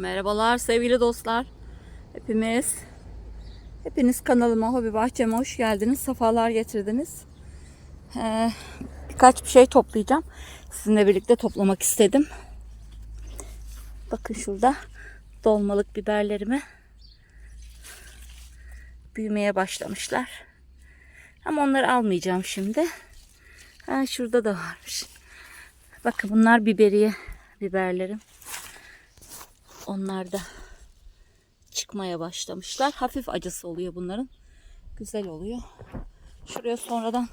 Merhabalar sevgili dostlar. Hepimiz hepiniz kanalıma, hobi bahçeme hoş geldiniz. Safalar getirdiniz. Ee, birkaç bir şey toplayacağım. Sizinle birlikte toplamak istedim. Bakın şurada dolmalık biberlerimi büyümeye başlamışlar. Ama onları almayacağım şimdi. Ha, şurada da varmış. Bakın bunlar biberiye biberlerim. Onlar da çıkmaya başlamışlar. Hafif acısı oluyor bunların. Güzel oluyor. Şuraya sonradan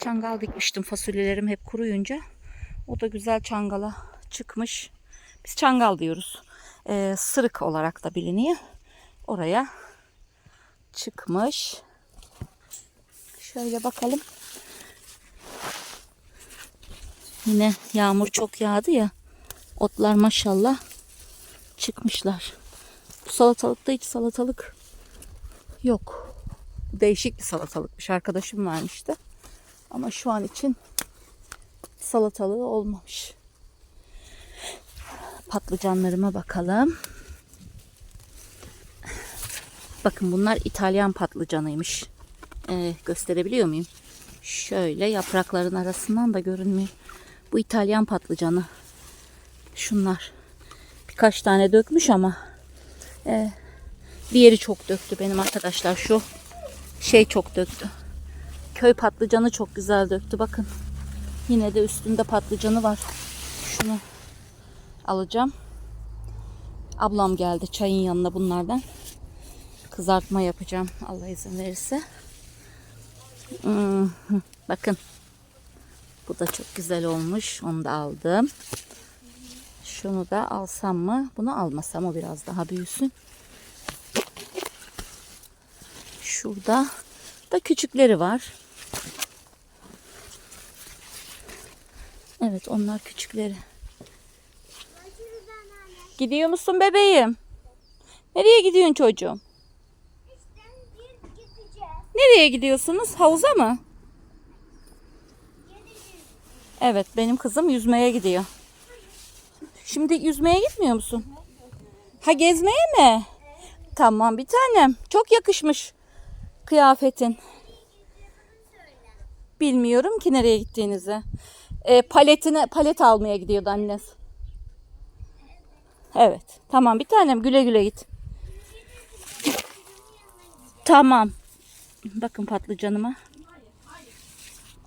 çangal dikmiştim fasulyelerim hep kuruyunca. O da güzel çangala çıkmış. Biz çangal diyoruz. Ee, sırık olarak da biliniyor. Oraya çıkmış. Şöyle bakalım. Yine yağmur çok yağdı ya. Otlar maşallah çıkmışlar. Bu salatalıkta hiç salatalık yok. Değişik bir salatalıkmış. Arkadaşım vermişti. Ama şu an için salatalığı olmamış. Patlıcanlarıma bakalım. Bakın bunlar İtalyan patlıcanıymış. Ee, gösterebiliyor muyum? Şöyle yaprakların arasından da görünmüyor. Bu İtalyan patlıcanı. Şunlar. Birkaç tane dökmüş ama e, diğeri çok döktü benim arkadaşlar. Şu şey çok döktü. Köy patlıcanı çok güzel döktü. Bakın. Yine de üstünde patlıcanı var. Şunu alacağım. Ablam geldi çayın yanına bunlardan. Kızartma yapacağım Allah izin verirse. Hmm, bakın. Bu da çok güzel olmuş. Onu da aldım. Şunu da alsam mı? Bunu almasam o biraz daha büyüsün. Şurada da küçükleri var. Evet onlar küçükleri. Gidiyor musun bebeğim? Nereye gidiyorsun çocuğum? Nereye gidiyorsunuz? Havuza mı? Evet benim kızım yüzmeye gidiyor. Şimdi yüzmeye gitmiyor musun? Ha gezmeye mi? Tamam bir tanem. Çok yakışmış kıyafetin. Bilmiyorum ki nereye gittiğinizi. E, paletine palet almaya gidiyordu annesi. Evet. Tamam bir tanem güle güle git. Tamam. Bakın patlıcanıma.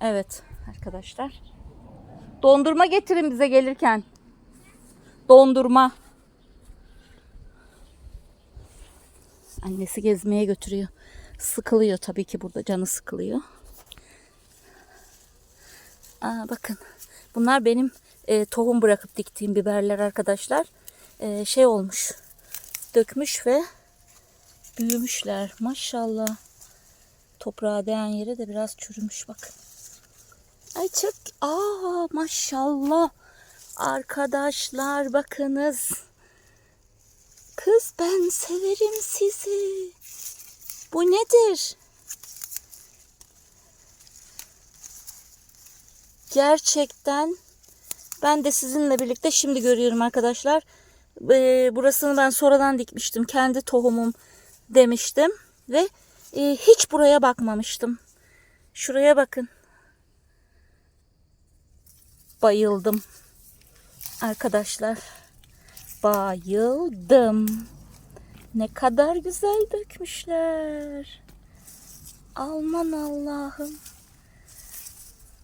Evet arkadaşlar. Dondurma getirin bize gelirken. Dondurma. Annesi gezmeye götürüyor. Sıkılıyor tabii ki burada canı sıkılıyor. Aa, bakın bunlar benim e, tohum bırakıp diktiğim biberler arkadaşlar. E, şey olmuş. Dökmüş ve büyümüşler. Maşallah. Toprağa değen yere de biraz çürümüş bakın. Ay çok aa maşallah. Arkadaşlar bakınız. Kız ben severim sizi. Bu nedir? Gerçekten ben de sizinle birlikte şimdi görüyorum arkadaşlar. Ee, burasını ben sonradan dikmiştim. Kendi tohumum demiştim. Ve e, hiç buraya bakmamıştım. Şuraya bakın. Bayıldım. Arkadaşlar bayıldım. Ne kadar güzel dökmüşler. Alman Allah'ım.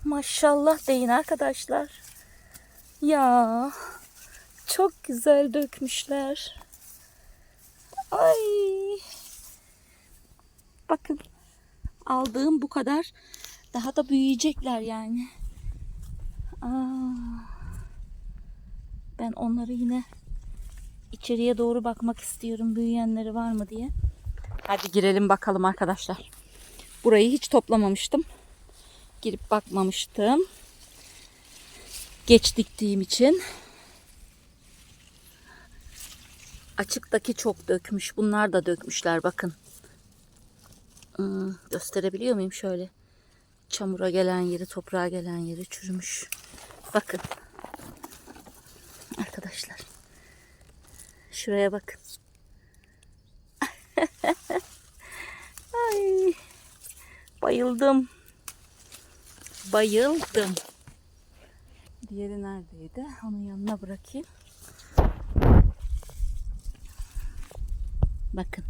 Maşallah deyin arkadaşlar. Ya çok güzel dökmüşler. Ay. Bakın aldığım bu kadar. Daha da büyüyecekler yani. Aa. Ben onları yine içeriye doğru bakmak istiyorum. Büyüyenleri var mı diye. Hadi girelim bakalım arkadaşlar. Burayı hiç toplamamıştım. Girip bakmamıştım. Geç diktiğim için. Açıktaki çok dökmüş. Bunlar da dökmüşler bakın. Hmm, gösterebiliyor muyum şöyle? Çamura gelen yeri, toprağa gelen yeri çürümüş. Bakın. Arkadaşlar. Şuraya bakın. Ay. Bayıldım. Bayıldım. Diğeri neredeydi? Onun yanına bırakayım. Bakın.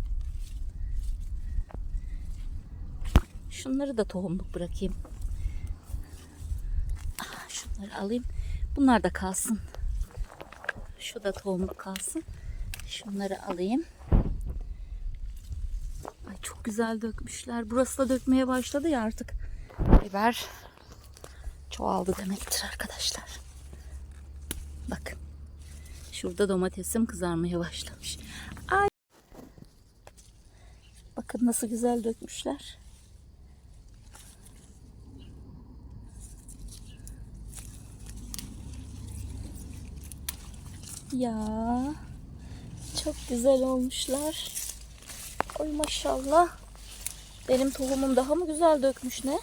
Şunları da tohumluk bırakayım. Ah, Şunları alayım. Bunlar da kalsın. Şu da tohumluk kalsın. Şunları alayım. Ay çok güzel dökmüşler. Burası da dökmeye başladı ya artık. Biber çoğaldı demektir arkadaşlar. Bakın. Şurada domatesim kızarmaya başlamış. Ay. Bakın nasıl güzel dökmüşler. Ya çok güzel olmuşlar. Oy maşallah. Benim tohumum daha mı güzel dökmüş ne?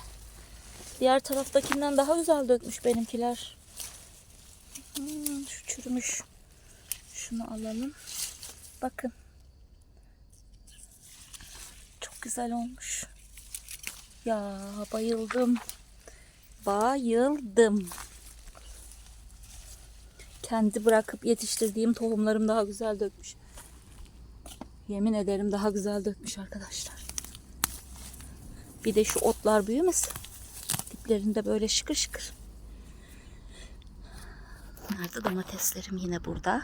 Diğer taraftakinden daha güzel dökmüş benimkiler. Hmm, şu çürümüş. Şunu alalım. Bakın. Çok güzel olmuş. Ya bayıldım. Bayıldım. Kendi bırakıp yetiştirdiğim tohumlarım daha güzel dökmüş. Yemin ederim daha güzel dökmüş arkadaşlar. Bir de şu otlar büyümesin. Diplerinde böyle şıkır şıkır. Nerede domateslerim yine burada.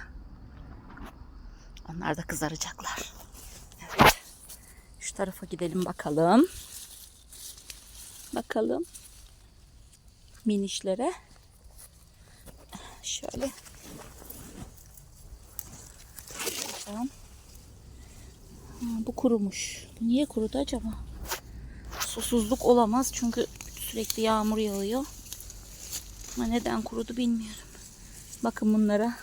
Onlar da kızaracaklar. Evet. Şu tarafa gidelim bakalım. Bakalım. Minişlere. Şöyle. Şuradan. Ha, bu kurumuş. Bu niye kurudu acaba? Susuzluk olamaz çünkü sürekli yağmur yağıyor. Ama neden kurudu bilmiyorum. Bakın bunlara.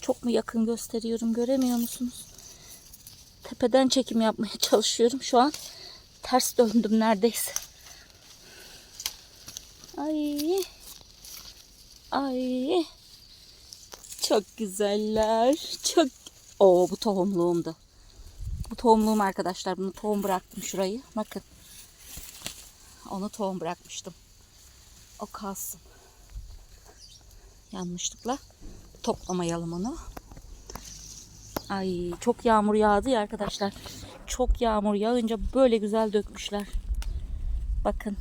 Çok mu yakın gösteriyorum göremiyor musunuz? Tepeden çekim yapmaya çalışıyorum. Şu an ters döndüm neredeyse. Ay. Ay. Çok güzeller. Çok. Oo bu tohumluğumdu. Bu tohumluğum arkadaşlar. Bunu tohum bıraktım şurayı. Bakın. Onu tohum bırakmıştım. O kalsın. Yanlışlıkla toplamayalım onu. Ay çok yağmur yağdı ya arkadaşlar. Çok yağmur yağınca böyle güzel dökmüşler. Bakın.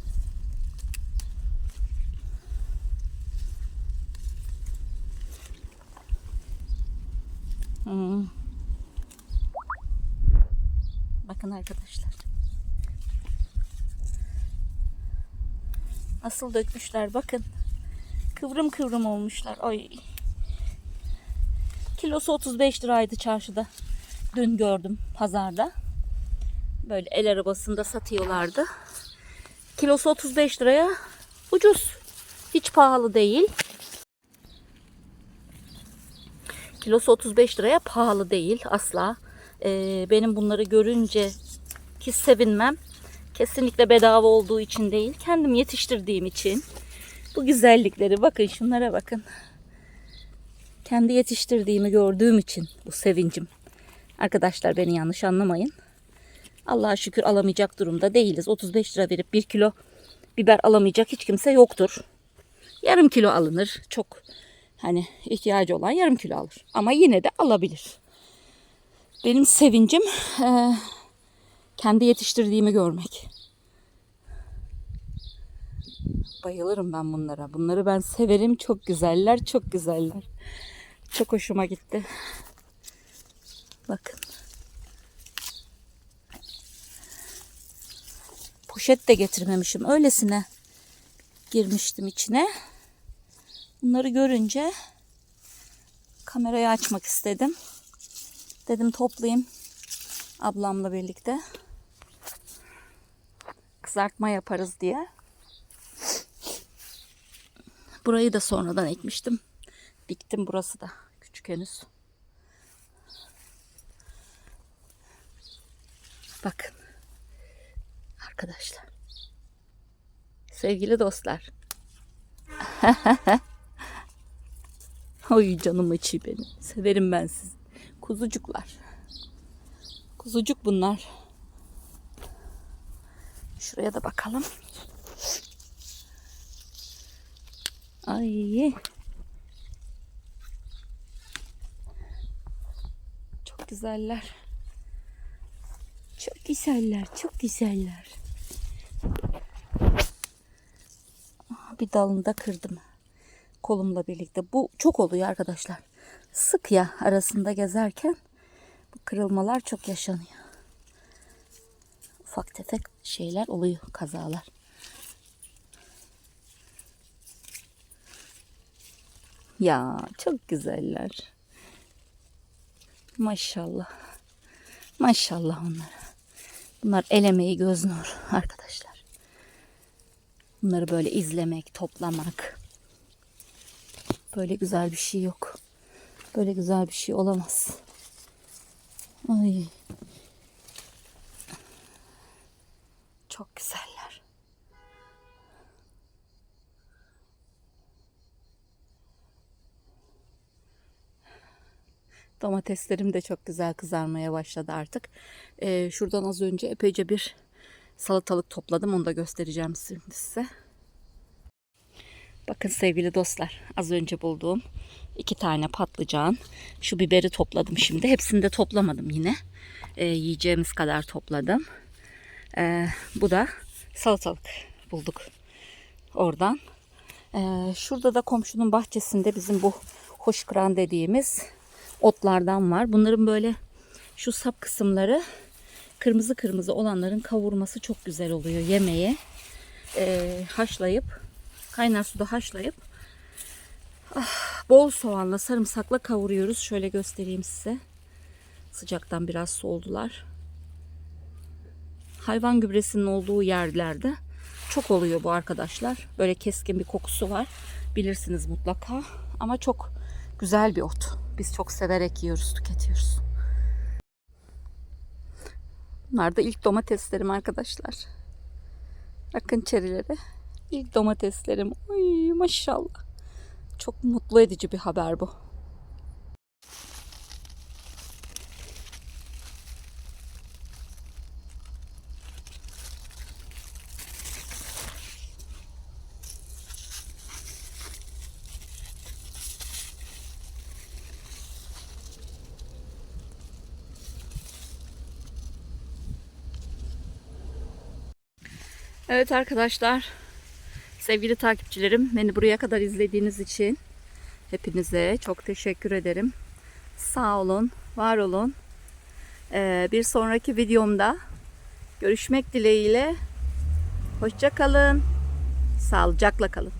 Hmm. Bakın arkadaşlar. Nasıl dökmüşler bakın. Kıvrım kıvrım olmuşlar. Ay. Kilosu 35 liraydı çarşıda. Dün gördüm pazarda. Böyle el arabasında satıyorlardı. Kilosu 35 liraya ucuz. Hiç pahalı değil. Kilosu 35 liraya pahalı değil asla. Ee, benim bunları görünce ki sevinmem. Kesinlikle bedava olduğu için değil. Kendim yetiştirdiğim için. Bu güzellikleri bakın şunlara bakın. Kendi yetiştirdiğimi gördüğüm için bu sevincim. Arkadaşlar beni yanlış anlamayın. Allah'a şükür alamayacak durumda değiliz. 35 lira verip 1 kilo biber alamayacak hiç kimse yoktur. Yarım kilo alınır. Çok hani ihtiyacı olan yarım kilo alır. Ama yine de alabilir. Benim sevincim eee, kendi yetiştirdiğimi görmek. Bayılırım ben bunlara. Bunları ben severim. Çok güzeller, çok güzeller. Çok hoşuma gitti. Bakın. Poşet de getirmemişim. Öylesine girmiştim içine. Bunları görünce kamerayı açmak istedim. Dedim toplayayım ablamla birlikte. Kızartma yaparız diye. Burayı da sonradan ekmiştim. Diktim burası da küçük henüz. Bakın. Arkadaşlar. Sevgili dostlar. Oy canım içi benim. Severim ben sizi. Kuzucuklar. Kuzucuk bunlar. Şuraya da bakalım. Ay. Çok güzeller. Çok güzeller, çok güzeller. Bir dalını da kırdım. Kolumla birlikte. Bu çok oluyor arkadaşlar. Sık ya arasında gezerken bu kırılmalar çok yaşanıyor. Ufak tefek şeyler oluyor, kazalar. Ya çok güzeller. Maşallah. Maşallah onlara. Bunlar el emeği göz nur arkadaşlar. Bunları böyle izlemek, toplamak. Böyle güzel bir şey yok. Böyle güzel bir şey olamaz. Ay. Çok güzeller. Domateslerim de çok güzel kızarmaya başladı artık. Ee, şuradan az önce epeyce bir salatalık topladım. Onu da göstereceğim şimdi size. Bakın sevgili dostlar az önce bulduğum iki tane patlıcan. Şu biberi topladım şimdi. Hepsini de toplamadım yine. Ee, yiyeceğimiz kadar topladım. Ee, bu da salatalık bulduk oradan. Ee, şurada da komşunun bahçesinde bizim bu hoşkıran dediğimiz otlardan var. Bunların böyle şu sap kısımları kırmızı kırmızı olanların kavurması çok güzel oluyor yemeğe. Ee, haşlayıp kaynar suda haşlayıp ah, bol soğanla sarımsakla kavuruyoruz. Şöyle göstereyim size. Sıcaktan biraz soğudular. Hayvan gübresinin olduğu yerlerde çok oluyor bu arkadaşlar. Böyle keskin bir kokusu var. Bilirsiniz mutlaka. Ama çok güzel bir ot. Biz çok severek yiyoruz, tüketiyoruz. Bunlar da ilk domateslerim arkadaşlar. Bakın çerilere. İlk domateslerim. Ay maşallah. Çok mutlu edici bir haber bu. Evet arkadaşlar. Sevgili takipçilerim, beni buraya kadar izlediğiniz için hepinize çok teşekkür ederim. Sağ olun, var olun. Ee, bir sonraki videomda görüşmek dileğiyle. Hoşça kalın. Sağlıcakla kalın.